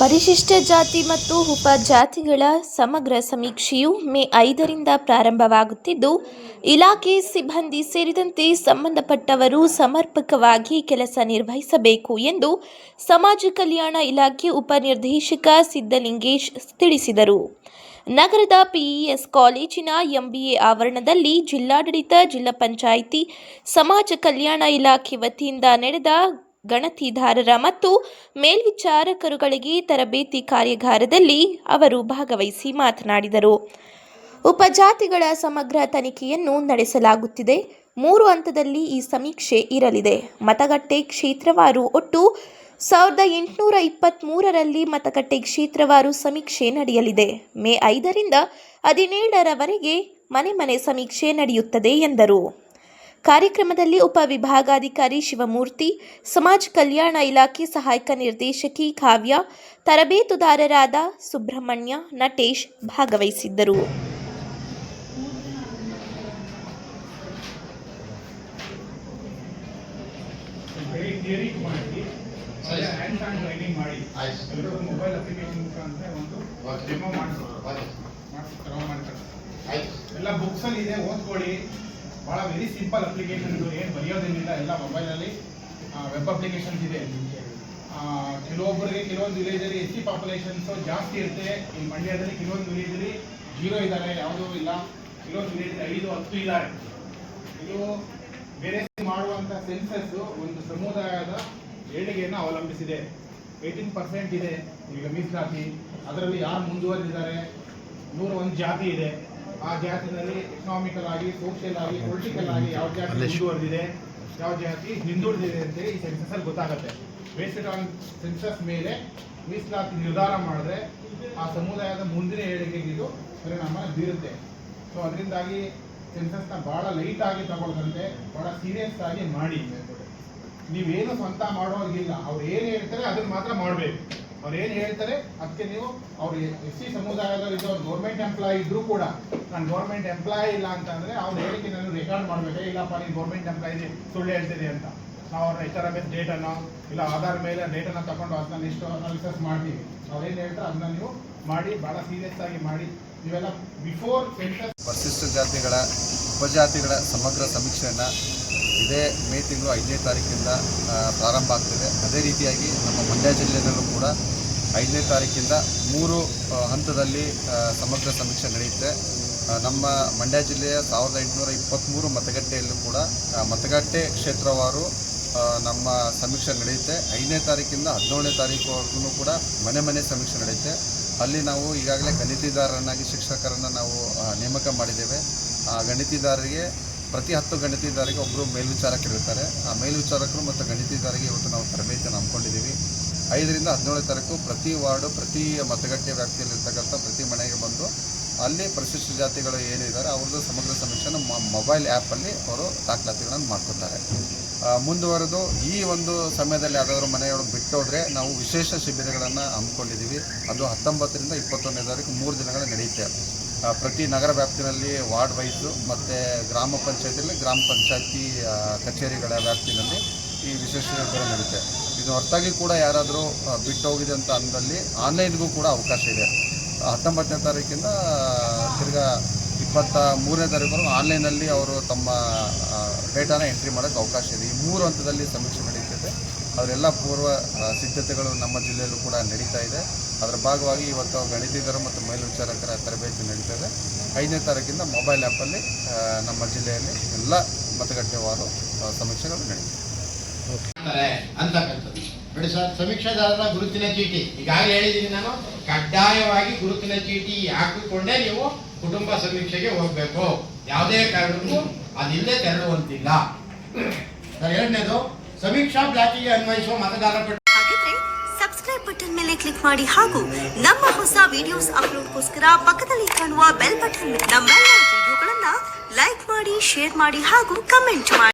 ಪರಿಶಿಷ್ಟ ಜಾತಿ ಮತ್ತು ಉಪಜಾತಿಗಳ ಸಮಗ್ರ ಸಮೀಕ್ಷೆಯು ಮೇ ಐದರಿಂದ ಪ್ರಾರಂಭವಾಗುತ್ತಿದ್ದು, ಇಲಾಖೆ ಸಿಬ್ಬಂದಿ ಸೇರಿದಂತೆ ಸಂಬಂಧಪಟ್ಟವರು ಸಮರ್ಪಕವಾಗಿ ಕೆಲಸ ನಿರ್ವಹಿಸಬೇಕು ಎಂದು ಸಮಾಜ ಕಲ್ಯಾಣ ಇಲಾಖೆ ಉಪನಿರ್ದೇಶಕ ಸಿದ್ದಲಿಂಗೇಶ್ ತಿಳಿಸಿದರು. ನಗರದ ಪಿಇಎಸ್ ಕಾಲೇಜಿನ ಎಂಬಿಎ ಆವರಣದಲ್ಲಿ ಜಿಲ್ಲಾಡಳಿತ, ಜಿಲ್ಲಾ ಪಂಚಾಯಿತಿ, ಸಮಾಜ ಕಲ್ಯಾಣ ಇಲಾಖೆ ವತಿಯಿಂದ ನಡೆದ ಗಣತಿದಾರರ ಮತ್ತು ಮೇಲ್ವಿಚಾರಕರುಗಳಿಗೆ ತರಬೇತಿ ಕಾರ್ಯಾಗಾರದಲ್ಲಿ ಅವರು ಭಾಗವಹಿಸಿ ಮಾತನಾಡಿದರು. ಉಪಜಾತಿಗಳ ಸಮಗ್ರ ತನಿಖೆಯನ್ನು ನಡೆಸಲಾಗುತ್ತಿದೆ. ಮೂರು ಹಂತದಲ್ಲಿ ಈ ಸಮೀಕ್ಷೆ ಇರಲಿದೆ. ಮತಗಟ್ಟೆ ಕ್ಷೇತ್ರವಾರು ಒಟ್ಟು ಸಾವಿರದ ಎಂಟುನೂರ ಇಪ್ಪತ್ತ್ಮೂರರಲ್ಲಿ ಮತಗಟ್ಟೆ ಕ್ಷೇತ್ರವಾರು ಸಮೀಕ್ಷೆ ನಡೆಯಲಿದೆ. ಮೇ ಐದರಿಂದ ಹದಿನೇಳರವರೆಗೆ ಮನೆ ಮನೆ ಸಮೀಕ್ಷೆ ನಡೆಯುತ್ತದೆ ಎಂದರು. ಕಾರ್ಯಕ್ರಮದಲ್ಲಿ ಉಪವಿಭಾಗಾಧಿಕಾರಿ ಶಿವಮೂರ್ತಿ ಸಮಾಜ ಕಲ್ಯಾಣ ಇಲಾಖೆ ಸಹಾಯಕ ನಿರ್ದೇಶಕಿ ಕಾವ್ಯ ತರಬೇತುದಾರರಾದ ಸುಬ್ರಹ್ಮಣ್ಯ ನಟೇಶ್ ಭಾಗವಹಿಸಿದ್ದರು. ಮೊಬೈಲ್ ಅಪ್ಲಿಕೇಶನ್ ಮುಖಾಂತರ ಒಂದು ಡೆಮೋ ಮಾಡಿಸ್ತಾರೆ ಎಲ್ಲ ಬುಕ್ಸಲ್ಲಿ ಇದೆ ಓದ್ಕೊಳ್ಳಿ. ಬಹಳ ವೆರಿ ಸಿಂಪಲ್ ಅಪ್ಲಿಕೇಶನ್ ಏನು ಬರೆಯೋದೇನಿಲ್ಲ ಎಲ್ಲ ಮೊಬೈಲಲ್ಲಿ ವೆಬ್ ಅಪ್ಲಿಕೇಶನ್ಸ್ ಇದೆ. ಕೆಲವೊಬ್ಬರಿಗೆ ಕೆಲವೊಂದು ವಿಲೇಜಲ್ಲಿ ಎಸ್ ಸಿ ಪಾಪ್ಯುಲೇಷನ್ಸು ಜಾಸ್ತಿ ಇರುತ್ತೆ. ಈ ಮಂಡ್ಯದಲ್ಲಿ ಕೆಲವೊಂದು ವಿಲೇಜಲ್ಲಿ ಜೀರೋ ಇದ್ದಾರೆ ಯಾವುದೂ ಇಲ್ಲ. ಕೆಲವೊಂದು ವಿಲೇಜಲ್ಲಿ ಐದು, ಹತ್ತು ಇದ್ದಾರೆ ಇದು ಬೇರೆ ಮಾಡುವಂಥ ಸೆನ್ಸಸ್ ಒಂದು ಸಮುದಾಯದ ಏಳಿಗೆಯನ್ನು ಅವಲಂಬಿಸಿದೆ. ಏಯ್ಟೀನ್ ಪರ್ಸೆಂಟ್ ಇದೆ. ಈಗ ಮೀಸಲಾತಿ. ಅದರಲ್ಲಿ ಯಾರು ಮುಂದುವರೆದಿದ್ದಾರೆ? ನೂರ ಒಂದು ಜಾತಿ ಇದೆ. ಆ ಜಾತಿನಲ್ಲಿ ಎಕನಾಮಿಕಲ್ ಆಗಿ ಸೋಷಿಯಲ್ ಆಗಿ ಪೊಲಿಟಿಕಲ್ ಆಗಿ ಯಾವ ಜಾತಿ ಮುಂದುವರೆದಿದೆ ಯಾವ ಜಾತಿ ಹಿಂದುಳಿದಿದೆ ಅಂತೇಳಿ ಈ ಸೆನ್ಸಸ್ ಅಲ್ಲಿ ಗೊತ್ತಾಗುತ್ತೆ. ಬೇಸ್ಡ್ ಆನ್ ಸೆನ್ಸಸ್ ಮೇಲೆ ಮೀಸಲಾತಿ ನಿರ್ಧಾರ ಮಾಡಿದ್ರೆ ಆ ಸಮುದಾಯದ ಮುಂದಿನ ಏಳಿಗೆಗೆ ಇದು ಪರಿಣಾಮ ಬೀರುತ್ತೆ. ಸೊ ಅದರಿಂದಾಗಿ ಸೆನ್ಸಸ್ನ ಬಹಳ ಲೈಟ್ ಆಗಿ ತಗೊಳ್ದಂತೆ ಬಹಳ ಸೀರಿಯಸ್ ಆಗಿ ಮಾಡಿ. ನೀವೇನು ಸ್ವಂತ ಮಾಡೋಗಿಲ್ಲ ಅವ್ರು ಏನು ಹೇಳ್ತಾರೆ ಅದನ್ನ ಮಾತ್ರ ಮಾಡಬೇಕು. ಅವ್ರು ಏನು ಹೇಳ್ತಾರೆ, ಅದಕ್ಕೆ ನೀವು ಅವ್ರು ಎಸ್ ಸಿ ಸಮುದಾಯದವ್ರು ಇದ್ದವ್ರು ಗೌರ್ಮೆಂಟ್ ಎಂಪ್ಲಾಯಿ ಇದ್ರು ಕೂಡ, ನಾನು ಗೌರ್ಮೆಂಟ್ ಎಂಪ್ಲಾಯಿ ಇಲ್ಲ ಅಂತ ಅಂದ್ರೆ ಅವ್ರ ಹೇಳಿಕೆ ನಾನು ರೆಕಾರ್ಡ್ ಮಾಡ್ಬೇಕು? ಇಲ್ಲಪ್ಪ, ನೀನು ಗೌರ್ಮೆಂಟ್ ಎಂಪ್ಲಾಯಿ ಸುಳ್ಳು ಹೇಳ್ತಿದೆ ಅಂತ. ನಾವು ಅವ್ರ ಎಚ್ ಆರ್ ಡೇಟನ್ನು ಇಲ್ಲ ಆಧಾರ್ ಮೇಲೆ ಡೇಟನ್ನು ತಗೊಂಡು ಅದನ್ನ ಇಷ್ಟು ಅನಾಲಿಸಸ್ ಮಾಡ್ತೀವಿ. ಅವ್ರೇನು ಹೇಳ್ತಾರೆ ಅದನ್ನ ನೀವು ಮಾಡಿ, ಬಹಳ ಸೀರಿಯಸ್ ಆಗಿ ಮಾಡಿ. ನೀವೆಲ್ಲ ಬಿಫೋರ್ ಸೆಂಟರ್ ಪರಿಶಿಷ್ಟ ಜಾತಿಗಳ, ಉಪಜಾತಿಗಳ ಸಮಗ್ರ ಸಮೀಕ್ಷೆಯನ್ನು ಇದೇ ಮೇ ತಿಂಗಳು ಐದನೇ ತಾರೀಕಿಂದ ಪ್ರಾರಂಭ ಆಗ್ತಿದೆ. ಅದೇ ರೀತಿಯಾಗಿ ನಮ್ಮ ಮಂಡ್ಯ ಜಿಲ್ಲೆಯಲ್ಲೂ ಕೂಡ ಐದನೇ ತಾರೀಕಿಂದ ಮೂರು ಹಂತದಲ್ಲಿ ಸಮಗ್ರ ಸಮೀಕ್ಷೆ ನಡೆಯುತ್ತೆ. ನಮ್ಮ ಮಂಡ್ಯ ಜಿಲ್ಲೆಯ ಸಾವಿರದ ಎಂಟುನೂರ ಇಪ್ಪತ್ತ್ಮೂರು ಮತಗಟ್ಟೆಯಲ್ಲೂ ಕೂಡ ಮತಗಟ್ಟೆ ಕ್ಷೇತ್ರವಾರು ನಮ್ಮ ಸಮೀಕ್ಷೆ ನಡೆಯುತ್ತೆ. ಐದನೇ ತಾರೀಕಿಂದ ಹದಿನೇಳನೇ ತಾರೀಕುವರೆಗೂ ಕೂಡ ಮನೆ ಮನೆ ಸಮೀಕ್ಷೆ ನಡೆಯುತ್ತೆ. ಅಲ್ಲಿ ನಾವು ಈಗಾಗಲೇ ಗಣಿತಿದಾರರನ್ನಾಗಿ ಶಿಕ್ಷಕರನ್ನು ನಾವು ನೇಮಕ ಮಾಡಿದ್ದೇವೆ. ಆ ಗಣಿತಿದಾರರಿಗೆ ಪ್ರತಿ ಹತ್ತು ಗಣಿತಿದಾರಿಗೆ ಒಬ್ಬರು ಮೇಲ್ವಿಚಾರಕರಿರ್ತಾರೆ. ಆ ಮೇಲ್ವಿಚಾರಕರು ಮತ್ತು ಗಣಿತಿದಾರಿಗೆ ಇವತ್ತು ನಾವು ತರಬೇತಿಯನ್ನು ಹಮ್ಮಿಕೊಂಡಿದ್ದೀವಿ. ಐದರಿಂದ ಹದಿನೇಳನೇ ತಾರೀಕು ಪ್ರತಿ ವಾರ್ಡು, ಪ್ರತಿ ಮತಗಟ್ಟೆ ವ್ಯಾಪ್ತಿಯಲ್ಲಿರ್ತಕ್ಕಂಥ ಪ್ರತಿ ಮನೆಗೆ ಬಂದು ಅಲ್ಲಿ ಪರಿಶಿಷ್ಟ ಜಾತಿಗಳು ಏನಿದ್ದಾರೆ ಅವ್ರದ್ದು ಸಮಗ್ರ ಸಮೀಕ್ಷೆನ ಮೊಬೈಲ್ ಆ್ಯಪಲ್ಲಿ ಅವರು ದಾಖಲಾತಿಗಳನ್ನು ಮಾಡ್ಕೊತಾರೆ. ಮುಂದುವರೆದು ಈ ಒಂದು ಸಮಯದಲ್ಲಿ ಯಾವುದಾದ್ರೂ ಮನೆಯೊಳಗೆ ಬಿಟ್ಟೋದ್ರೆ ನಾವು ವಿಶೇಷ ಶಿಬಿರಗಳನ್ನು ಹಮ್ಮಿಕೊಂಡಿದ್ದೀವಿ. ಅದು ಹತ್ತೊಂಬತ್ತರಿಂದ ಇಪ್ಪತ್ತೊಂದನೇ ತಾರೀಕು ಮೂರು ದಿನಗಳ ನಡೆಯುತ್ತೆ. ಪ್ರತಿ ನಗರ ವ್ಯಾಪ್ತಿನಲ್ಲಿ ವಾರ್ಡ್ ವೈಸು ಮತ್ತು ಗ್ರಾಮ ಪಂಚಾಯತಿಯಲ್ಲಿ ಗ್ರಾಮ ಪಂಚಾಯತಿ ಕಚೇರಿಗಳ ವ್ಯಾಪ್ತಿನಲ್ಲಿ ಈ ವಿಶೇಷ ಶಿಬಿರ ನಡೆಯುತ್ತೆ ಇದು ಹೊರತಾಗಿ ಕೂಡ ಯಾರಾದರೂ ಬಿಟ್ಟೋಗಿದೆ ಅಂತ ಅಂದಲ್ಲಿ ಆನ್ಲೈನ್ಗೂ ಕೂಡ ಅವಕಾಶ ಇದೆ. ಹತ್ತೊಂಬತ್ತನೇ ತಾರೀಕಿಂದ ತಿರ್ಗಾ ಇಪ್ಪತ್ತ ಮೂರನೇ ತಾರೀಕು ಆನ್ಲೈನಲ್ಲಿ ಅವರು ತಮ್ಮ ಡೇಟಾನ ಎಂಟ್ರಿ ಮಾಡೋಕ್ಕೆ ಅವಕಾಶ ಇದೆ. ಈ ಮೂರು ಹಂತದಲ್ಲಿ ಸಮೀಕ್ಷೆ ನಡೀತಿದೆ. ಅವರೆಲ್ಲ ಪೂರ್ವ ಸಿದ್ಧತೆಗಳು ನಮ್ಮ ಜಿಲ್ಲೆಯಲ್ಲೂ ಕೂಡ ನಡೀತಾ ಇದೆ. ಅದರ ಭಾಗವಾಗಿ ಇವತ್ತು ಗಣಿತಿಗರು ಮತ್ತು ಮೇಲ್ವಿಚಾರಕರ ತರಬೇತಿ ನಡೀತಾ ಇದೆ ಐದನೇ ತಾರೀಕಿಂದ ಮೊಬೈಲ್ ಆ್ಯಪಲ್ಲಿ ನಮ್ಮ ಜಿಲ್ಲೆಯಲ್ಲಿ ಎಲ್ಲ ಮತಗಟ್ಟೆವಾರು ಸಮೀಕ್ಷೆಗಳು ನಡೀತಿದೆ ಅಂತಕ್ಕಂಥದ್ದು. ನೋಡಿ ಸರ್ ಗುರುತಿನ ಚೀಟಿ. ಈಗಾಗಲೇ ಹೇಳಿದ್ದೀನಿ ನಾನು, ಕಡ್ಡಾಯವಾಗಿ ಗುರುತಿನ ಚೀಟಿ ಹಾಕಿಕೊಂಡೇ ನೀವು ಕುಟುಂಬ ಸಮೀಕ್ಷೆಗೆ ಹೋಗಬೇಕು. ಯಾವುದೇ ಕಾರಣಕ್ಕೂ ಅದಿಲ್ಲದೆ ತೆರಳುವಂತಿಲ್ಲ. ಎರಡನೇದು, ಸಮೀಕ್ಷಾ ಬ್ಲಾಕಿಗೆ ಅನ್ವಯಿಸುವ ಮತದಾರರ ಸಬ್ಸ್ಕ್ರೈಬ್ ಬಟನ್ ಮೇಲೆ ಕ್ಲಿಕ್ ಮಾಡಿ ಹಾಗೂ ನಮ್ಮ ಹೊಸ ವಿಡಿಯೋಸ್ ಅಪ್ಲೋಡ್ಗೋಸ್ಕರ ಪಕ್ಕದಲ್ಲಿ ಕಾಣುವ ಬೆಲ್ ಬಟನ್ ನಮ್ಮೆಲ್ಲ ವಿಡಿಯೋಗಳನ್ನ ಲೈಕ್ ಮಾಡಿ ಶೇರ್ ಮಾಡಿ ಹಾಗೂ ಕಮೆಂಟ್ ಮಾಡಿ.